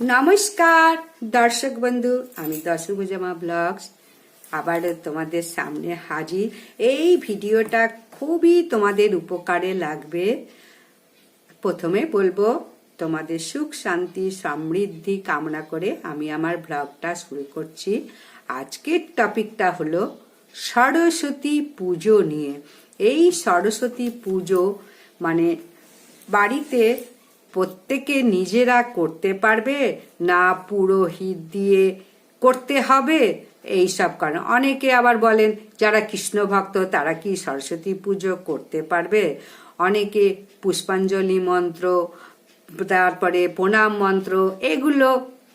নমস্কার, দর্শক বন্ধু, আমি দশভুজামা ব্লগস। আবার তোমাদের সামনে হাজির। এই ভিডিওটা খুবই তোমাদের উপকারে লাগবে। প্রথমে বলব, তোমাদের সুখ, শান্তি, সমৃদ্ধি কামনা করে আমি আমার ব্লগটা শুরু করছি। আজকের টপিকটা হলো সরস্বতী পুজো নিয়ে। এই সরস্বতী পুজো মানে বাড়িতে প্রত্যেকে নিজেরা করতে পারবে, না পুরোহিত দিয়ে করতে হবে এই সব কারণ। অনেকে আবার বলেন, যারা কৃষ্ণ ভক্ত, তারা কি সরস্বতী পুজো করতে পারবে? অনেকে পুষ্পাঞ্জলি মন্ত্র, তারপরে প্রণাম মন্ত্র, এগুলো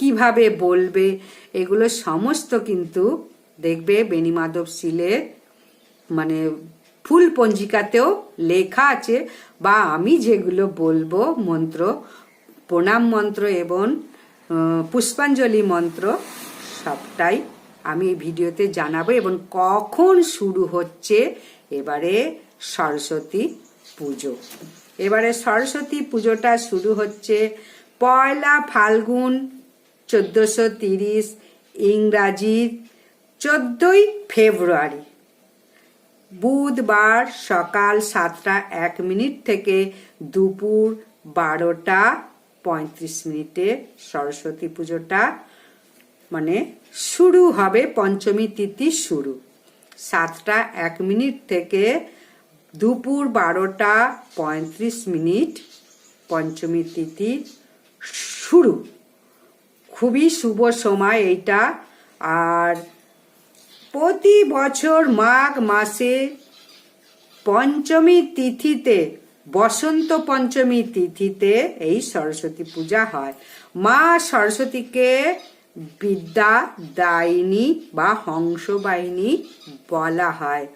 কীভাবে বলবে? এগুলো সমস্ত কিন্তু দেখবে বেণীমাধব শিলে মানে ফুল পঞ্জিকাতেও লেখা আছে বা আমি যেগুলো বলব মন্ত্র, প্রণাম মন্ত্র এবং পুষ্পাঞ্জলি মন্ত্র সবটাই আমি এই ভিডিওতে জানাব এবং কখন শুরু হচ্ছে এবারে সরস্বতী পুজো। এবারে সরস্বতী পুজোটা শুরু হচ্ছে পয়লা ফাল্গুন চোদ্দশো তিরিশ ইংরাজির চোদ্দই ফেব্রুয়ারি। বুধবার সকাল সাতটা এক মিনিট থেকে দুপুর বারোটা পঁয়ত্রিশ মিনিটে সরস্বতী পুজোটা মানে শুরু হবে, পঞ্চমী তিথি শুরু। সাতটা এক মিনিট থেকে দুপুর বারোটা পঁয়ত্রিশ মিনিট পঞ্চমী তিথি শুরু। খুবই শুভ সময় এইটা। আর প্রতি বছর মাঘ মাসে পঞ্চমী তিথিতে, বসন্ত পঞ্চমী তিথিতে এই সরস্বতী পূজা হয়। মা সরস্বতীকে বিদ্যা দায়িনী বা হংসবাহিনী বলা হয়।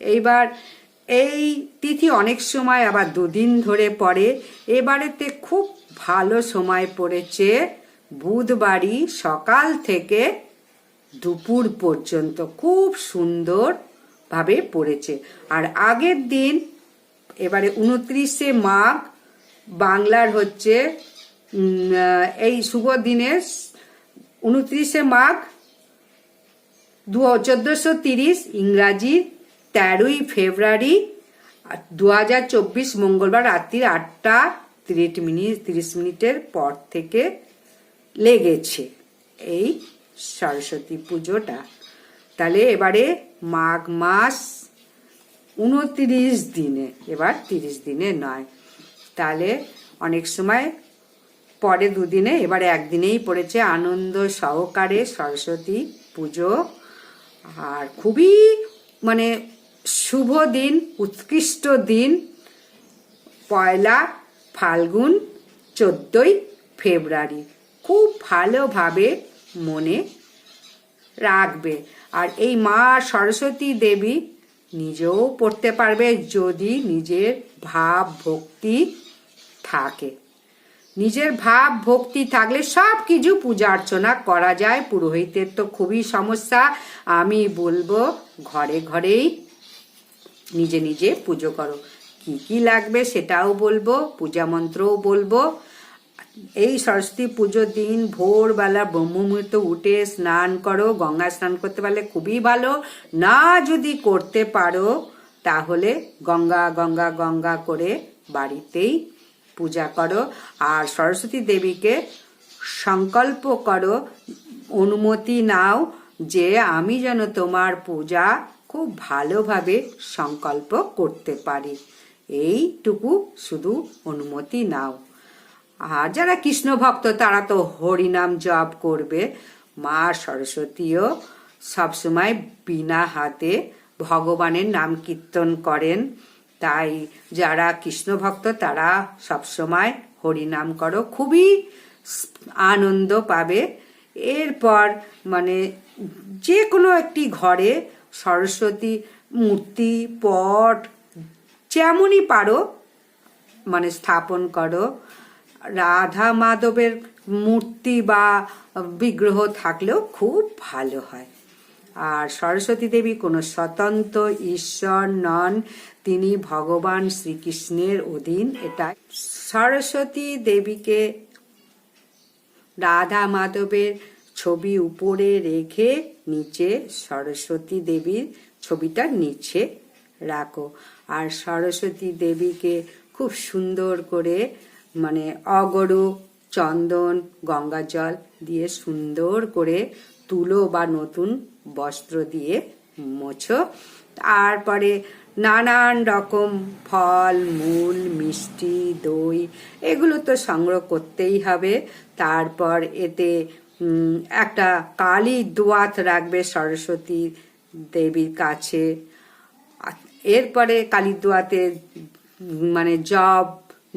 এইবার এই তিথি অনেক সময় আবার দুদিন ধরে পড়ে। এবারেতে খুব ভালো সময় পড়েছে। বুধবারই সকাল থেকে দুপুর পর্যন্ত খুব সুন্দর ভাবে পড়েছে। আর আগের দিন, এবারে উনত্রিশে মাঘ, বাংলার হচ্ছে এই শুভ দিনে উনত্রিশে মাঘ, দু চোদ্দশো তিরিশ, ইংরাজি, তেরোই ফেব্রুয়ারি দু হাজার চব্বিশ মঙ্গলবার রাত্রি আটটা তিরিশ মিনিট, তিরিশ মিনিটের পর থেকে লেগেছে এই সরস্বতী পুজোটা। তাহলে এবারে মাঘ মাস উনত্রিশ দিনে, এবার তিরিশ দিনে নয়। তাহলে অনেক সময় পরে দুদিনে, এবারে একদিনেই পড়েছে আনন্দ সহকারে সরস্বতী পুজো। আর খুবই মানে শুভ দিন, উৎকৃষ্ট দিন। পয়লা ফাল্গুন চোদ্দই ফেব্রুয়ারি। খুব ভালোভাবে মনে রাখবে। আর এই মা সরস্বতী দেবী নিজেও পড়তে পারবে যদি নিজের ভাব ভক্তি থাকে। নিজের ভাব ভক্তি থাকলে সব কিছু পূজা অর্চনা করা যায়। পুরোহিতের তো খুবই সমস্যা। আমি বলব ঘরে ঘরেই নিজে নিজে পুজো করো। কি কি লাগবে সেটাও বলব, পূজা মন্ত্রও বলব। এই সরস্বতী পুজোর দিন ভোরবেলা ব্রহ্ম মুহূর্তে উঠে স্নান করো, গঙ্গা স্নান করতে পারলে খুবই ভালো। না যদি করতে পারো, তাহলে গঙ্গা গঙ্গা গঙ্গা করে বাড়িতেই পূজা করো। আর সরস্বতী দেবীকে সংকল্প করো, অনুমতি নাও যে আমি যেন তোমার পূজা খুব ভালোভাবে সংকল্প করতে পারি। এইটুকু শুধু অনুমতি নাও। আর যারা কৃষ্ণ ভক্ত তারা তো হরিনাম জপ করবে। মা সরস্বতীও সবসময় বিনা হাতে ভগবানের নাম কীর্তন করেন। তাই যারা কৃষ্ণ ভক্ত তারা সবসময় হরিনাম করো। খুবই আনন্দ পাবে। এরপর মানে যে কোনো একটি ঘরে সরস্বতী মূর্তি, পট যেমনই পারো মানে স্থাপন করো। রাধা মাধবের মূর্তি বা বিগ্রহ থাকলেও খুব ভালো হয়। আর সরস্বতী দেবী কোনো স্বতন্ত্র ঈশ্বর নন, তিনি ভগবান শ্রীকৃষ্ণের অধীন। এটা সরস্বতী দেবীকে রাধা মাধবের ছবি উপরে রেখে নিচে সরস্বতী দেবীর ছবিটা নিচে রাখো। আর সরস্বতী দেবীকে খুব সুন্দর করে মানে অগরু, চন্দন গঙ্গা জল দিয়ে সুন্দর করে তুলো বা নতুন বস্ত্র দিয়ে মোছো। তারপরে নানান রকম ফল, মূল, মিষ্টি, দই, এগুলো তো সংগ্রহ করতেই হবে। তারপর এতে একটা কালী দোয়াত রাখবে সরস্বতী দেবীর কাছে। এরপরে কালীদুয়াতে মানে জব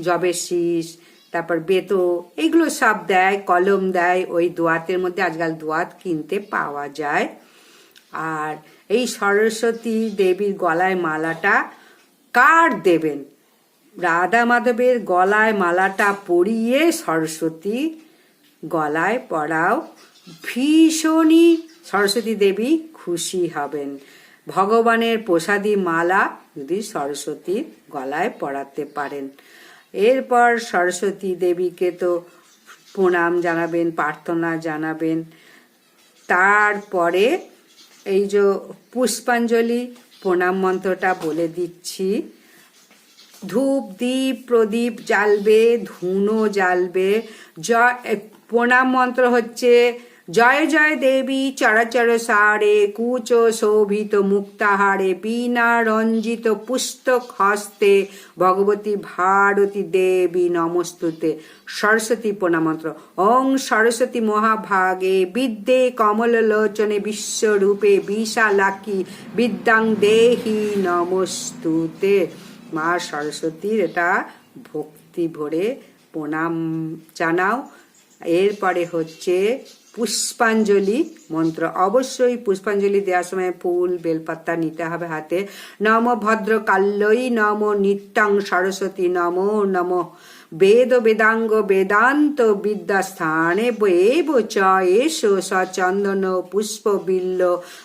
জবের শীষ, তারপর বেতো এগুলো সব দেয়, কলম দেয়, ওই দোয়াতের মধ্যে আজকাল দোয়াত কিনতে পাওয়া যায়। আর এই সরস্বতী দেবীর গলায় মালাটা কার দেবেন? রাধা মাধবের গলায় মালাটা পরিয়ে সরস্বতী গলায় পড়াও ভীষণই সরস্বতী দেবী খুশি হবেন। ভগবানের প্রসাদী মালা যদি সরস্বতীর গলায় পড়াতে পারেন। এরপর সরস্বতী দেবীকে তো প্রণাম জানাবেন, প্রার্থনা জানাবেন। তারপরে এই যে পুষ্পাঞ্জলি প্রণাম মন্ত্রটা বলে দিচ্ছি। ধূপ দ্বীপ প্রদীপ জ্বালবে, ধুনো জ্বালবে। জয় প্রণাম মন্ত্র হচ্ছে জয় জয় দেবী চরাচর সারে কুচ শোভিত মুক্তাহারে বিনা রঞ্জিত পুস্তক হস্তে ভগবতী ভারতী দেবী নমস্তুতে। সরস্বতী প্রণাম মন্ত্র ওং সরস্বতী মহাভাগে বিদ্যে কমললোচনে বিশ্বরূপে বিশালাক্ষী বিদ্যাং দেহি নমস্তুতে। মা সরস্বতীর এটা ভক্তি ভরে প্রণাম জানাও। এরপরে হচ্ছে পুষ্পাঞ্জলি মন্ত্র অবশ্যই পুষ্পাঞ্জলি দেওয়ার সময় ফুল, বেলপাতা নিতে হবে হাতে। নম ভদ্র কাল্যই নম নিত্যাং সরস্বতী, নম নম। বেদ বেদাঙ্গ বেদান্ত বিদ্যাস্থানে এব চ সচন্দন পুষ্প বিল্ল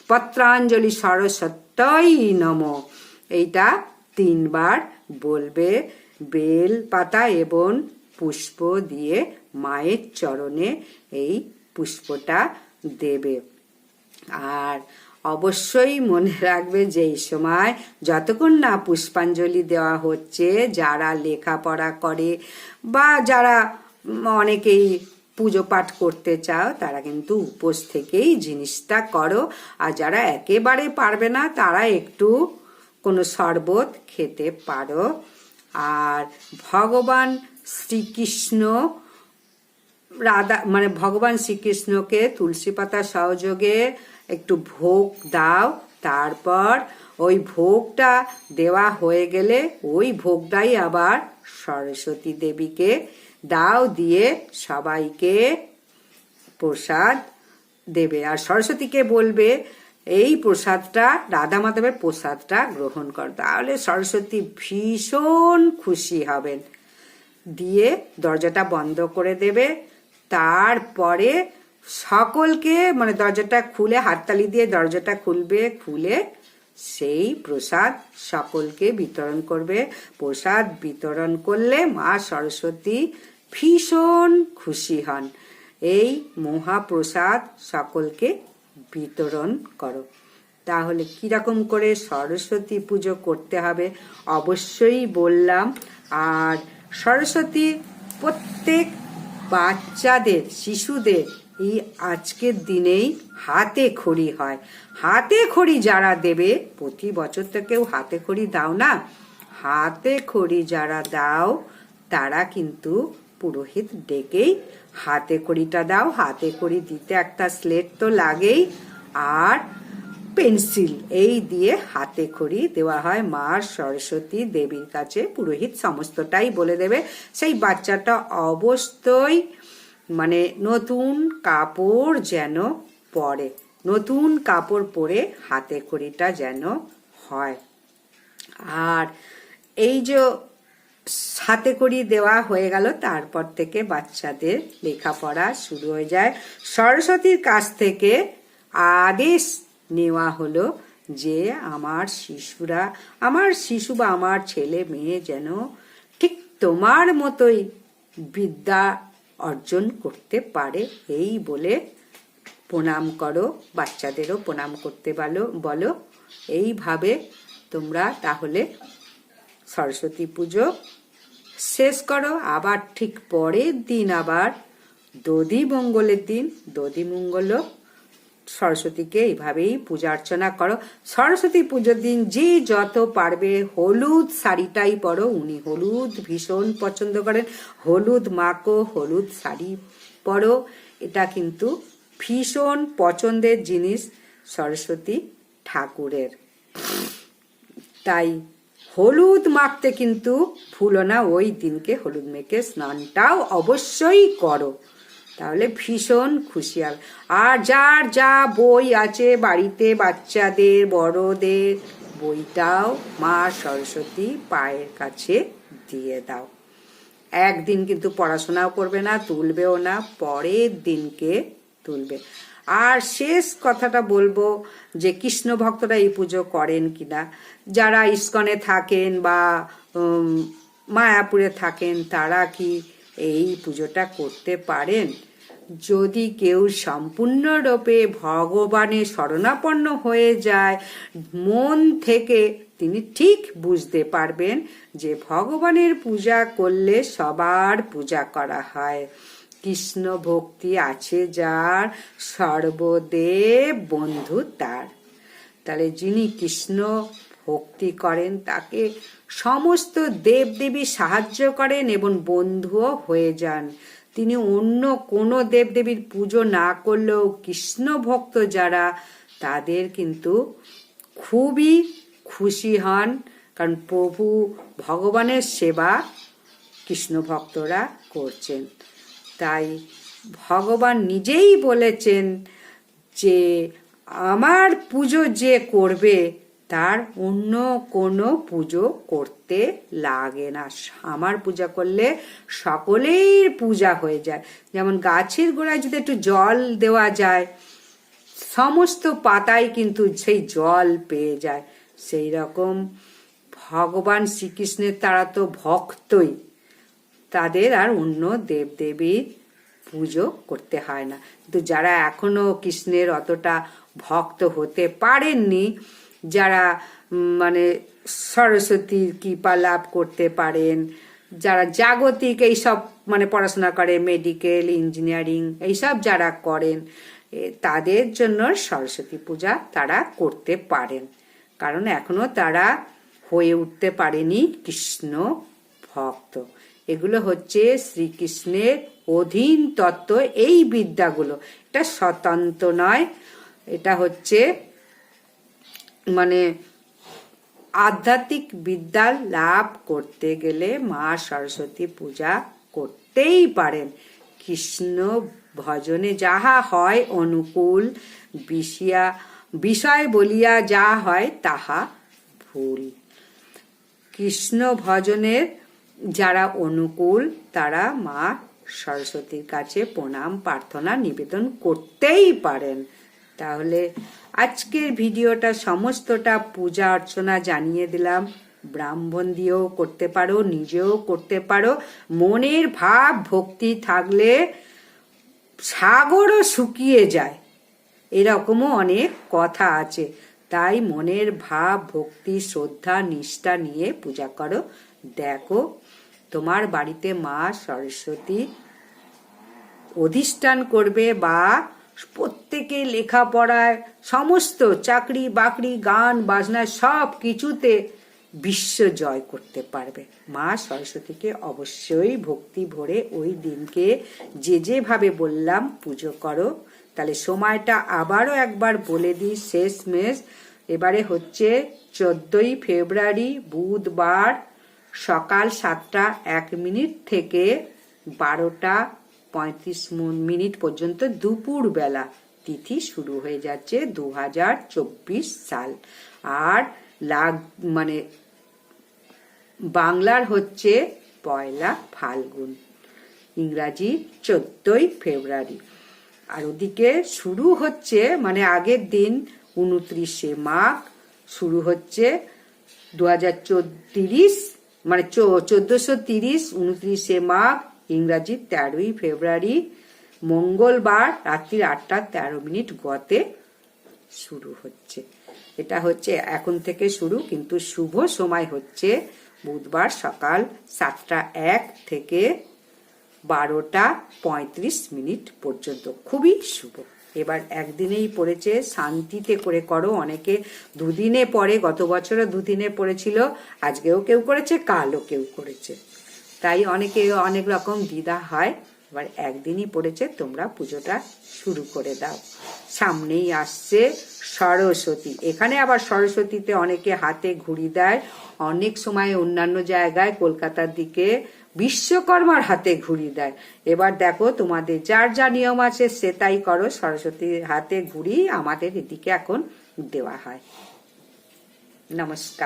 পত্রাঞ্জলি সরস্বতই নম। এইটা তিনবার বলবে বেল, পাতা এবং পুষ্প দিয়ে মায়ের চরণে এই পুষ্পটা দেবে। আর অবশ্যই মনে রাখবে যে এই সময় যতক্ষণ না পুষ্পাঞ্জলি দেওয়া হচ্ছে, যারা লেখাপড়া করে বা যারা অনেকেই পুজো পাঠ করতে চাও, তারা কিন্তু উপোস থেকেই জিনিসটা করো। আর যারা একেবারে পারবে না, তারা একটু কোনো শরবত খেতে পারো। আর ভগবান শ্রীকৃষ্ণ রাধা মানে ভগবান শ্রীকৃষ্ণকে তুলসী পাতা সহযোগে একটু ভোগ দাও, তারপর ওই ভোগটা দেওয়া হয়ে গেলে ওই ভোগটাই আবার সরস্বতী দেবীকে দাও দিয়ে সবাইকে প্রসাদ দেবে। আর সরস্বতীকে বলবে, এই প্রসাদটা, রাধা মাধবের প্রসাদটা গ্রহণ কর। তাহলে সরস্বতী ভীষণ খুশি হবেন। দিয়ে দরজাটা বন্ধ করে দেবে। তারপরে সকলকে মানে দরজাটা খুলে, হাততালি দিয়ে দরজাটা খুলবে, খুলে সেই প্রসাদ সকলকে বিতরণ করবে। প্রসাদ বিতরণ করলে মা সরস্বতী ভীষণ খুশি হন। এই মহাপ্রসাদ সকলকে বিতরণ করো। তাহলে কীরকম করে সরস্বতী পুজো করতে হবে? অবশ্যই বললাম। আর সরস্বতী প্রত্যেক বাচ্চাদের, শিশুদের এই আজকের দিনেই হাতে খড়ি হয়। হাতে খড়ি যারা দেবে, প্রতি বছর তো কেউ হাতে খড়ি দাও না। হাতে খড়ি যারা দাও, তারা কিন্তু পুরোহিত ডেকেই হাতে খড়িটা দাও। হাতে খড়ি দিতে একটা স্লেট তো লাগেই। আর পেন্সিল এই দিয়ে হাতে খড়ি দেওয়া হয় মা সরস্বতী দেবীর কাছে। পুরোহিত সমস্তটাই বলে দেবে। সেই বাচ্চাটা অবশ্যই মানে নতুন কাপড় যেন পরে, নতুন কাপড় পরে হাতে খড়িটা যেন হয়। আর এই যে হাতে করি দেওয়া হয়ে গেল, তারপর থেকে বাচ্চাদের লেখাপড়া শুরু হয়ে যায়। সরস্বতীর কাছ থেকে আদেশ নেওয়া হলো যে আমার শিশুরা, আমার শিশু বা আমার ছেলে মেয়ে যেন ঠিক তোমার মতোই বিদ্যা অর্জন করতে পারে। এই বলে প্রণাম করো, বাচ্চাদেরও প্রণাম করতে বলো বলো। এইভাবে তোমরা তাহলে সরস্বতী পুজো শেষ করো। আবার ঠিক পরের দিন আবার দধি মঙ্গলের দিন, দধি মঙ্গল সরস্বতীকে এইভাবেই পূজা অর্চনা করো। সরস্বতী পুজোর দিন যে যত পারবে হলুদ শাড়িটাই পরো। উনি হলুদ ভীষণ পছন্দ করেন। হলুদ মাকো, হলুদ শাড়ি পরো। এটা কিন্তু ভীষণ পছন্দের জিনিস সরস্বতী ঠাকুরের। তাই হলুদ মাখতে কিন্তু ভুলো না। ওই দিনকে হলুদ মেখে স্নানটাও অবশ্যই করো। তাহলে ভীষণ খুশি হবে আর যার যা বই আছে বাড়িতে বাচ্চাদের, বড়দের, বইটাও মা সরস্বতী পায়ের কাছে দিয়ে দাও। একদিন কিন্তু পড়াশোনাও করবে না, তুলবেও না, পরের দিনকে তুলবে। আর শেষ কথাটা বলব যে কৃষ্ণ ভক্তরা এই পুজো করেন কিনা। যারা ইস্কনে থাকেন বা মায়াপুরে থাকেন, তারা কি এই পুজোটা করতে পারেন। যদি কেউ সম্পূর্ণরূপে ভগবানের শরণাপন্ন হয়ে যায়, মন থেকে তিনি ঠিক বুঝতে পারবেন যে ভগবানের পূজা করলে সবার পূজা করা হয়। কৃষ্ণ ভক্তি আছে যার, সর্বদেব বন্ধু তার। তাহলে যিনি কৃষ্ণ ভক্তি করেন, তাকে সমস্ত দেবদেবী সাহায্য করেন এবং বন্ধুও হয়ে যান। তিনি অন্য কোনো দেবদেবীর পুজো না করলেও কৃষ্ণ ভক্ত যারা, তাদের কিন্তু খুবই খুশি হন, কারণ প্রভু ভগবানের সেবা কৃষ্ণ ভক্তরা করছেন। তাই ভগবান নিজেই বলেছেন যে, আমার পুজো যে করবে তার অন্য কোনো পুজো করতে লাগে না। আমার পূজা করলে সকলের পূজা হয়ে যায়। যেমন গাছের গোড়ায় যদি একটু জল দেওয়া যায়, সমস্ত পাতায় কিন্তু সেই জল পেয়ে যায়। সেই রকম ভগবান শ্রীকৃষ্ণের তারা তো ভক্তই, তাদের আর অন্য দেবদেবীর পুজো করতে হয় না। কিন্তু যারা এখনও কৃষ্ণের অতটা ভক্ত হতে পারেননি যারা মানে সরস্বতীর কৃপা লাভ করতে পারেন, যারা জাগতিক এইসব মানে পড়াশোনা করে মেডিকেল ইঞ্জিনিয়ারিং এইসব যারা করেন তাদের জন্য সরস্বতী পূজা তারা করতে পারেন। কারণ এখনও তারা হয়ে উঠতে পারেনি কৃষ্ণ ভক্ত। এগুলো হচ্ছে শ্রীকৃষ্ণের অধীন তত্ত্ব, এই বিদ্যাগুলো। এটা স্বতন্ত্র নয়, এটা হচ্ছে মানে আধ্যাত্মিক বিদ্যা লাভ করতে গেলে মা সরস্বতী পূজা করতেই পারেন। কৃষ্ণ ভজনে যাহা হয় অনুকূল, বিষয়া, বিষয় বলিয়া যা হয় তাহা ভুল। কৃষ্ণ ভজনের যারা অনুকূল, তারা মা সরস্বতীর কাছে প্রণাম, প্রার্থনা, নিবেদন করতেই পারেন। তাহলে আজকের ভিডিওটা সমস্তটা পূজা অর্চনা জানিয়ে দিলাম। ব্রাহ্মণ দিয়েও করতে পারো, নিজেও করতে পারো। মনের ভাব, ভক্তি থাকলে সাগরও শুকিয়ে যায়। এরকমও অনেক কথা আছে। তাই মনের ভাব, ভক্তি, শ্রদ্ধা, নিষ্ঠা নিয়ে পূজা করো। দেখো, তোমার বাড়িতে মা সরস্বতী অধিষ্ঠান করবে বা প্রত্যেকে লেখাপড়ায় সমস্ত চাকরি, বাকরি, গান, বাজনা সব কিছুতে বিশ্ব জয় করতে পারবে। মা সরস্বতীকে অবশ্যই ভক্তি ভরে ওই দিনকে যে যেভাবে বললাম পুজো করো। তাহলে সময়টা আবারও একবার বলে দিই শেষ মেশ এবারে হচ্ছে চোদ্দই ফেব্রুয়ারি, বুধবার সকাল সাতটা এক মিনিট থেকে বারোটা পঁয়ত্রিশ মিনিট পর্যন্ত দুপুর বেলা তিথি শুরু হয়ে যাচ্ছে দু হাজার চব্বিশ সাল। আর লাগ মানে বাংলার হচ্ছে পয়লা ফাল্গুন, ইংরাজি চোদ্দই ফেব্রুয়ারি। আর ওদিকে শুরু হচ্ছে মানে আগের দিন উনত্রিশে মাঘ শুরু হচ্ছে দু হাজার মানে চোদ্দশো তিরিশ, উনত্রিশে মাঘ ইংরাজি তেরোই ফেব্রুয়ারি, মঙ্গলবার রাত্রি আটটা তেরো মিনিট গতে শুরু হচ্ছে। এটা হচ্ছে এখন থেকে শুরু, কিন্তু শুভ সময় হচ্ছে বুধবার সকাল সাতটা এক থেকে বারোটা পঁয়ত্রিশ মিনিট পর্যন্ত। খুবই শুভ। এবার একদিনেই পড়েছে, শান্তিতে করে করো। অনেকে দুদিনে পরে গত বছরও দুদিনে পড়েছিল, আজকেও কেউ করেছে, কালও কেউ করেছে। তাই অনেকে অনেক রকম দ্বিধা হয়। এবার একদিনই পড়েছে, তোমরা পুজোটা শুরু করে দাও। সামনেই আসছে সরস্বতী। এখানে আবার সরস্বতীতে অনেকে হাতে ঘুড়ি দেয়। অনেক সময় অন্যান্য জায়গায় কলকাতার দিকে বিশ্বকর্মার হাতে ঘুড়ি দেয়। এবার দেখো, তোমাদের যার যা নিয়ম আছে, সে তাই করো। সরস্বতীর হাতে ঘুড়ি আমাদের এদিকে এখন দেওয়া হয়। নমস্কার।